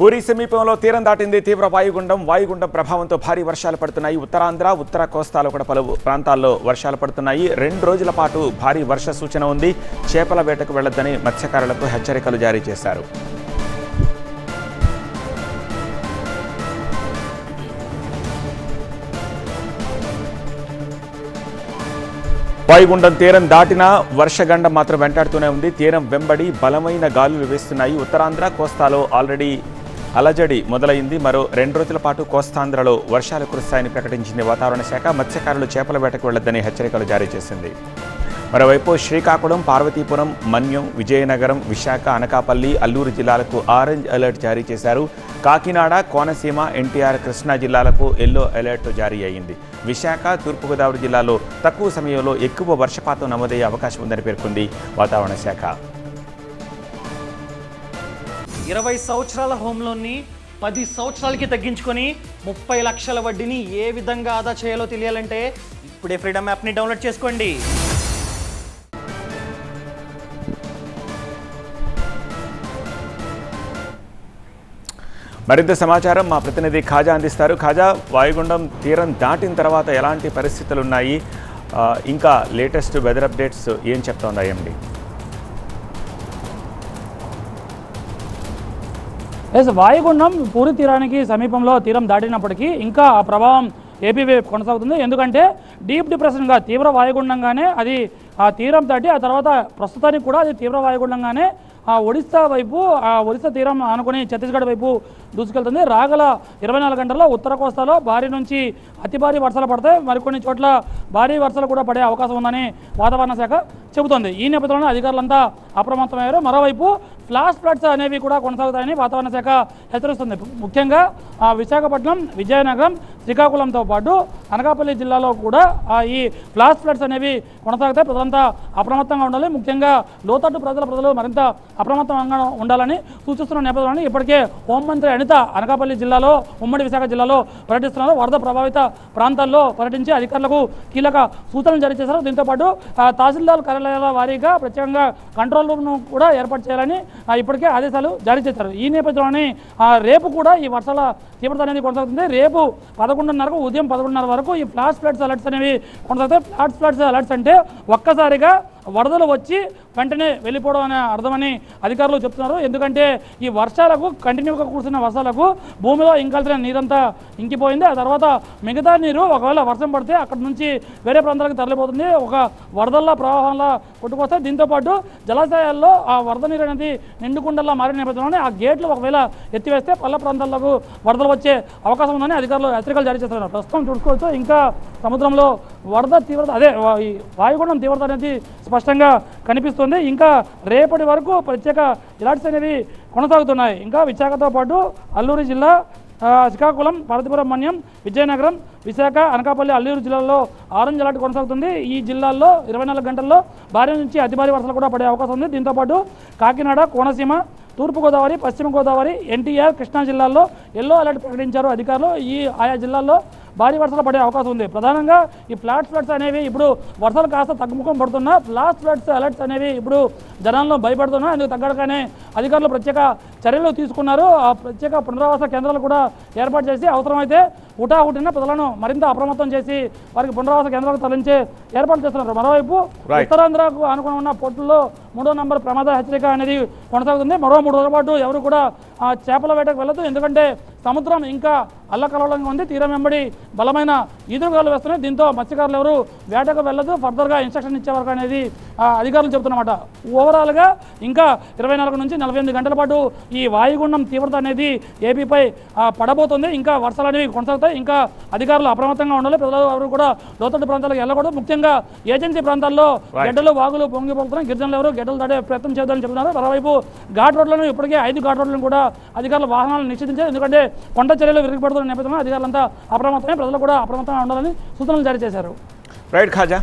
పూరి సమీపంలో తీరం దాటింది తీవ్ర వాయుగుండం. వాయుగుండం ప్రభావంతో భారీ వర్షాలు పడుతున్నాయి. ఉత్తరాంధ్ర ఉత్తర కోస్తాలో కూడా పలు ప్రాంతాల్లో వర్షాలు పడుతున్నాయి. రెండు రోజుల పాటు భారీ వర్ష సూచన ఉంది. చేపల వేటకు వెళ్ళొద్దని మత్స్యకారులకు హెచ్చరికలు జారీ చేశారు. వాయుగుండం తీరం దాటినా వర్షగండం మాత్రం వెంటాడుతూనే ఉంది. తీరం వెంబడి బలమైన గాలులు వీస్తున్నాయి. ఉత్తరాంధ్ర కోస్తాలో ఆల్రెడీ అలజడి మొదలైంది. మరో రెండు రోజుల పాటు కోస్తాంధ్రలో వర్షాలు కురుస్తాయని ప్రకటించింది వాతావరణ శాఖ. మత్స్యకారులు చేపల వేటకు వెళ్ళొద్దని హెచ్చరికలు జారీ చేసింది. మరోవైపు శ్రీకాకుళం పార్వతీపురం మన్యం విజయనగరం విశాఖ అనకాపల్లి అల్లూరు జిల్లాలకు ఆరెంజ్ అలర్ట్ జారీ చేశారు. కాకినాడ కోనసీమ ఎన్టీఆర్ కృష్ణా జిల్లాలకు ఎల్లో అలర్ట్ జారీ అయ్యింది విశాఖ తూర్పుగోదావరి జిల్లాలో తక్కువ సమయంలో ఎక్కువ వర్షపాతం నమోదయ్యే అవకాశం ఉందని పేర్కొంది వాతావరణ శాఖ. ఇరవై సంవత్సరాల హోమ్ లోన్ని పది సంవత్సరాలకి తగ్గించుకొని ముప్పై లక్షల వడ్డీని ఏ విధంగా ఆదా చేయాలో తెలియాలంటే ఇప్పుడే ఫ్రీడమ్ యాప్ని డౌన్లోడ్ చేసుకోండి. మరింత సమాచారం మా ప్రతినిధి ఖాజా అందిస్తారు. ఖాజా వాయుగుండం తీరం దాటిన తర్వాత ఎలాంటి పరిస్థితులు ఉన్నాయి ఇంకా లేటెస్ట్ వెదర్ అప్డేట్స్ ఏం చెప్తోంది ఐఎండి? ఎస్ వాయుగుండం పూరి తీరానికి సమీపంలో తీరం దాటినప్పటికీ ఇంకా ఆ ప్రభావం ఏపీ వైపు కొనసాగుతుంది. ఎందుకంటే డీప్ డిప్రెషన్గా తీవ్ర వాయుగుండంగానే అది ఆ తీరం దాటి ఆ తర్వాత ప్రస్తుతానికి కూడా అది తీవ్ర వాయుగుండంగానే ఆ ఒడిస్సా వైపు ఆ ఒడిస్సా తీరం ఆనుకుని ఛత్తీస్గఢ్ వైపు దూసుకెళ్తుంది. రాగల ఇరవై నాలుగు గంటల్లో ఉత్తర కోస్తాలో భారీ నుంచి అతి భారీ వర్షాలు పడతాయి. మరికొన్ని చోట్ల భారీ వర్షాలు కూడా పడే అవకాశం ఉందని వాతావరణ శాఖ చెబుతోంది. ఈ నేపథ్యంలో అధికారులంతా అప్రమత్తమయ్యారు. మరోవైపు ఫ్లాష్ ఫ్లడ్స్ అనేవి కూడా కొనసాగుతాయని వాతావరణ శాఖ హెచ్చరిస్తుంది. ముఖ్యంగా ఆ విశాఖపట్నం విజయనగరం శ్రీకాకుళంతో పాటు అనకాపల్లి జిల్లాలో కూడా ఈ ఫ్లాష్ ఫ్లడ్స్ అనేవి కొనసాగుతాయి ప్రజలంతా అప్రమత్తంగా ఉండాలి. ముఖ్యంగా లోతట్టు ప్రజల ప్రజలు మరింత అప్రమత్తంగా ఉండాలని సూచిస్తున్న నేపథ్యంలో ఇప్పటికే హోంమంత్రి అనిత అనకాపల్లి జిల్లాలో ఉమ్మడి విశాఖ జిల్లాలో పర్యటిస్తున్నారు. వరద ప్రభావిత ప్రాంతాల్లో పర్యటించి అధికారులకు కీలక సూచనలు జారీ చేశారు. దీంతోపాటు ఆ, తహసీల్దార్ కార్యాలయాల వారీగా ప్రత్యేకంగా కంట్రోల్ రూమ్ను కూడా ఏర్పాటు చేయాలని ఇప్పటికే ఆదేశాలు జారీ చేశారు. ఈ నేపథ్యంలోనే ఆ, రేపు కూడా ఈ వర్షాల తీవ్రత అనేది కొనసాగుతుంది. రేపు పదకొండున్నరకు ఉదయం పదకొండున్నర వరకు ఈ ఫ్లాష్ ఫ్లడ్స్ అలర్ట్స్ అనేవి కొనసాగుతాయి. ఫ్లాష్ ఫ్లడ్స్ అలర్ట్స్ అంటే ఒక్కసారిగా వరదలు వచ్చి వెంటనే వెళ్ళిపోవడం అనే అర్థమని అధికారులు చెప్తున్నారు. ఎందుకంటే ఈ వర్షాలకు కంటిన్యూగా కూర్చున్న వర్షాలకు భూమిలో ఇంకాల్సిన నీరంతా ఇంకిపోయింది. ఆ తర్వాత మిగతా నీరు ఒకవేళ వర్షం పడితే అక్కడ నుంచి వేరే ప్రాంతాలకు తరలిపోతుంది. ఒక వరదల్లా ప్రవాహంలా కొట్టుకొస్తే దీంతోపాటు జలాశయాల్లో ఆ వరద నీరు అనేది నిండుకుండల్లా మారిన నేపథ్యంలోనే ఆ గేట్లు ఒకవేళ ఎత్తివేస్తే పల్ల ప్రాంతాలకు వరదలు వచ్చే అవకాశం ఉందని అధికారులు హెచ్చరికలు జారీ చేస్తున్నారు ప్రస్తుతం చూసుకోవచ్చు. ఇంకా సముద్రంలో వరద తీవ్రత అదే వాయుగుండం తీవ్రత అనేది స్పష్టంగా కనిపిస్తుంది. ఇంకా రేపటి వరకు ప్రత్యేక ఇలాంటిస్ అనేవి కొనసాగుతున్నాయి. ఇంకా విశాఖతో పాటు అల్లూరు జిల్లా శ్రీకాకుళం పార్వతీపురం మన్యం విజయనగరం విశాఖ అనకాపల్లి అల్లూరు జిల్లాల్లో ఆరెంజ్ అలర్ట్ కొనసాగుతుంది. ఈ జిల్లాల్లో ఇరవై నాలుగు గంటల్లో భారీ నుంచి అతి భారీ వర్షాలు కూడా పడే అవకాశం ఉంది. దీంతోపాటు కాకినాడ కోనసీమ తూర్పుగోదావరి పశ్చిమ గోదావరి ఎన్టీఆర్ కృష్ణా జిల్లాల్లో ఎల్లో అలర్ట్ ప్రకటించారు అధికారులు. ఈ ఆయా జిల్లాల్లో భారీ వర్షాలు పడే అవకాశం ఉంది. ప్రధానంగా ఈ ఫ్లాట్ ఫ్లడ్స్ అనేవి ఇప్పుడు వర్షాలు కాస్త తగ్గుముఖం పడుతున్నా ఫ్లాట్ ఫ్లడ్స్ అలర్ట్స్ అనేవి ఇప్పుడు జనాల్లో భయపడుతున్నా. అందుకు తగ్గడగానే అధికారులు ప్రత్యేక చర్యలు తీసుకున్నారు. ఆ ప్రత్యేక పునరావాస కేంద్రాలు కూడా ఏర్పాటు చేసి అవసరమైతే హుటాహుటిన ప్రజలను మరింత అప్రమత్తం చేసి వారికి పునరావాస కేంద్రాలకు తరలించే ఏర్పాటు చేస్తున్నారు. మరోవైపు. ఉత్తరాంధ్రకు ఆనుకుని ఉన్న పోర్టుల్లో మూడో నంబర్ ప్రమాద హెచ్చరిక అనేది కొనసాగుతుంది. మరో మూడు రోజుల పాటు ఎవరు కూడా చేపల వేటకు వెళ్ళదు ఎందుకంటే సముద్రం ఇంకా అల్లకల్లోలంగా ఉంది. తీరం వెంబడి బలమైన ఈదురుగాలు వేస్తున్నాయి. దీంతో మత్స్యకారులు ఎవరు వేటకు వెళ్ళదు ఫర్దర్గా ఇన్స్ట్రక్షన్ ఇచ్చేవరకు అనేది అధికారులు చెబుతున్నమాట. ఓవరాల్గా ఇంకా ఇరవై నాలుగు నుంచి నలభై ఎనిమిది గంటల పాటు ఈ వాయుగుండం తీవ్రత అనేది ఏపీపై పడబోతుంది. ఇంకా వర్షాలు అనేవి కొనసాగుతాయి. ఇంకా అధికారులు అప్రమత్తంగా ఉండాలి. ప్రజలు ఎవరు కూడా లోతట్టు ప్రాంతాలకు వెళ్ళకూడదు. ముఖ్యంగా ఏజెన్సీ ప్రాంతాల్లో గడ్డలు వాగులు పొంగిపోతున్నాయి. గిరిజనులు ఎవరు గడ్డలు దాటే ప్రయత్నం చేద్దామని చెబుతున్నారు. మరోవైపు ఘాట్ రోడ్లను ఇప్పటికే ఐదు ఘాట్ రోడ్లను కూడా అధికారులు వాహనాలను నిషేధించారు. ఎందుకంటే కొండ చర్యలు విరిగిపడుతున్న నేపథ్యంలో అధికారులంతా అప్రమత్తమై ప్రజలు కూడా అప్రమత్తంగా ఉండాలని సూచనలు జారీ చేశారు. రైట్ ఖాజా